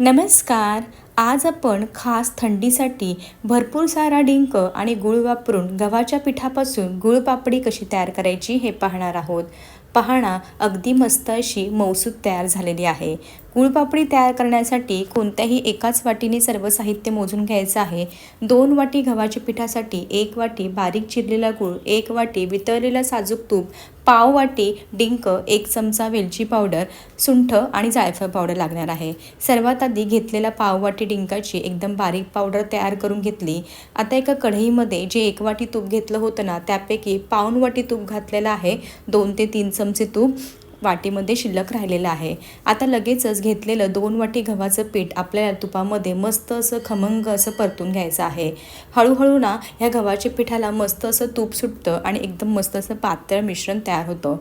नमस्कार आज आपण खास थंडीसाठी भरपूर सारा डिंक आणि गूळ वापरून गव्हाच्या पिठापासून गुळपापडी कशी तयार करायची हे पाहणार आहोत. पाहणा अगदी मस्त अशी मौसूद तयार झालेली आहे. गुळपापडी तयार करण्यासाठी कोणत्याही एकाच वाटीने सर्व साहित्य मोजून घ्यायचं आहे. दोन वाटी गव्हाच्या पिठासाठी एक वाटी बारीक चिरलेला गूळ एक वाटी वितळलेला साजूक तूप पाव वाटी डिंक एक चमचा वेलची पावडर सुंठ आणि जायफळ पावडर लागणार आहे. सर्वात आधी घेतलेला पाव वाटी डिंकाची एकदम बारीक पावडर तयार करून घेतली. आता एका कढईमध्ये जे एक वाटी तूप घेतलं होतं ना त्यापैकी पाऊन वाटी तूप घातलेलं आहे. दोन ते तीन चमचे तूप वाटीमध्ये शिल्लक राहिलेलं आहे. आता लगेचच घेतलेलं दोन वाटी गव्हाचं पीठ आपल्या तुपामध्ये मस्त असं खमंग असं परतून घ्यायचं आहे. हळूहळू ना ह्या गव्हाच्या पिठाला मस्त असं तूप सुटतं आणि एकदम मस्त असं पातळ मिश्रण तयार होतं.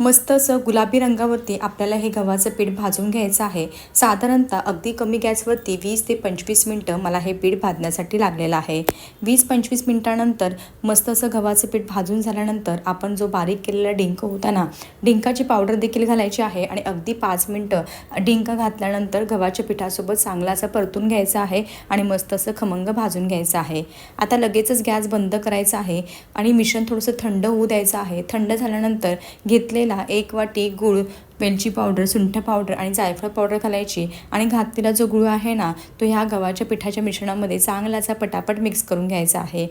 मस्त असं गुलाबी रंगावरती आपल्याला हे गव्हाचं पीठ भाजून घ्यायचं आहे. साधारणतः अगदी कमी गॅसवरती वीस ते पंचवीस मिनटं मला हे पीठ भाजण्यासाठी लागलेलं आहे. वीस पंचवीस मिनटानंतर मस्त असं गव्हाचं पीठ भाजून झाल्यानंतर आपण जो बारीक केलेला डिंक होता ना डिंकाची पावडर देखील घालायची आहे आणि अगदी पाच मिनटं डिंक घातल्यानंतर गव्हाच्या पिठासोबत चांगला असं परतून घ्यायचं आहे आणि मस्त असं खमंग भाजून घ्यायचं आहे. आता लगेचच गॅस बंद करायचा आहे आणि मिश्रण थोडंसं थंड होऊ द्यायचं आहे. थंड झाल्यानंतर घेतले असलेला एक वाटी गूळ वेलची पावडर सुंठ पावडर आणि जायफळ पावडर घालायची. आणि घातलेला जो गुळ आहे ना तो ह्या गव्हाच्या पिठाच्या मिश्रणामध्ये चांगलाचा पटापट मिक्स करून घ्यायचा आहे.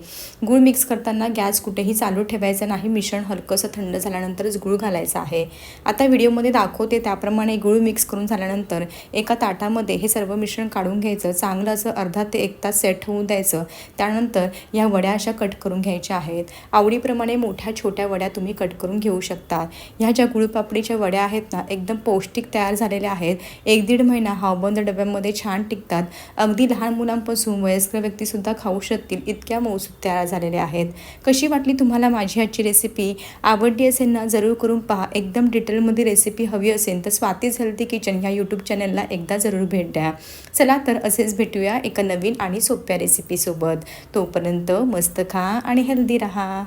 गूळ मिक्स करताना गॅस कुठेही चालू ठेवायचा नाही. मिश्रण हलकंसं थंड झाल्यानंतरच गूळ घालायचा आहे. आता व्हिडिओमध्ये दाखवते त्याप्रमाणे गूळ मिक्स करून झाल्यानंतर एका ताटामध्ये हे सर्व मिश्रण काढून घ्यायचं. चांगलं असं अर्धा ते एक तास सेट होऊन द्यायचं. त्यानंतर या वड्या अशा कट करून घ्यायच्या आहेत. आवडीप्रमाणे मोठ्या छोट्या वड्या तुम्ही कट करून घेऊ शकता. ह्या ज्या गुळपापडीच्या वड्या आहेत असतात एकदम पौष्टिक तयार झालेले आहेत. एक दीड महिना हावबंद डब्यामध्ये छान टिकतात. अगदी लहान मुलांपासून वयस्कर व्यक्तीसुद्धा खाऊ शकतील इतक्या मौसूद तयार झालेल्या आहेत. कशी वाटली तुम्हाला माझी आजची रेसिपी आवडली असेल ना जरूर करून पहा. एकदम डिटेलमध्ये रेसिपी हवी असेल तर स्वातीच हेल्थी किचन ह्या यूट्यूब चॅनलला एकदा जरूर भेट द्या. चला तर असेच भेटूया एका नवीन आणि सोप्या रेसिपीसोबत तोपर्यंत मस्त खा आणि हेल्दी राहा.